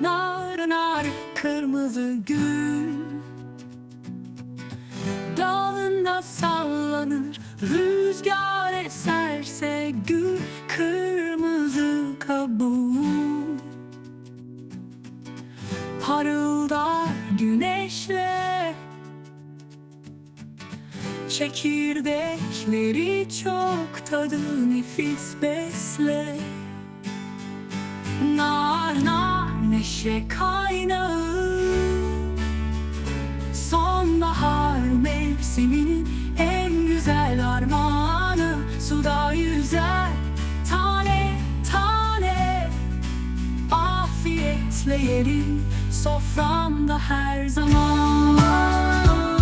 nar nar kırmızı gül. Dalında sallanır rüzgar eserse gül. Kırmızı kabuğu. Parıldar güneşle. Çekirdekleri çok tadı nefis besle. Nar nar neşe kaynağı. Sonbahar mevsiminin en güzel armağanı. Suda yüzer tane tane. Afiyetle yerim soframda her zaman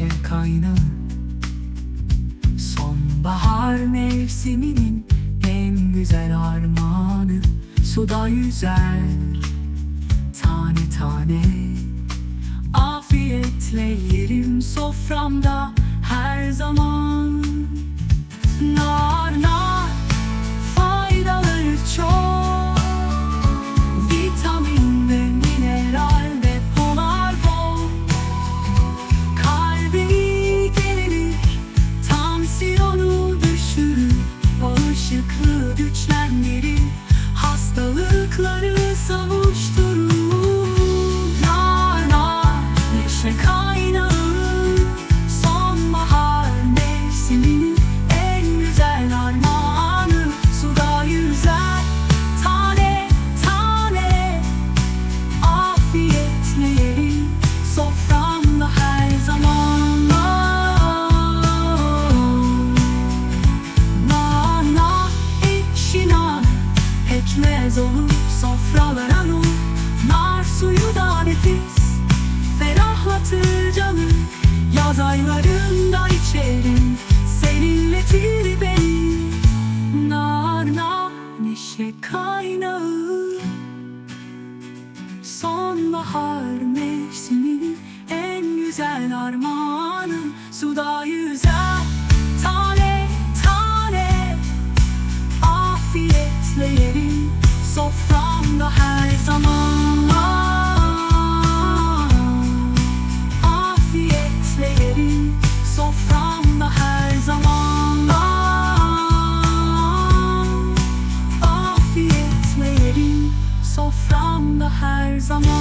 neşe kaynağı. Sonbahar mevsiminin en güzel armağanı Suda yüzer tane tane. Afiyetle yerim soframda her zaman Pekmez olur sofralara nur. Nar suyu da nefis Ferahlatır canı. Yaz aylarında içerim Serinletir beni. Nar nar neşe kaynağı. Sonbahar mevsiminin en güzel armağanı Suda yüzer zaman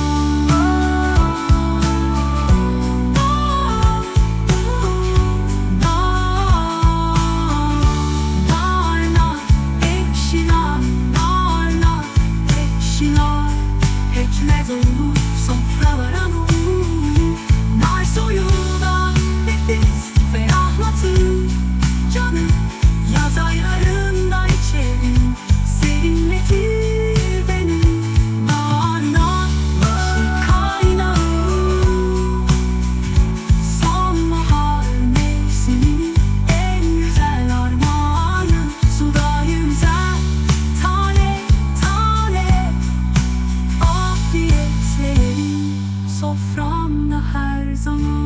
Afiyetle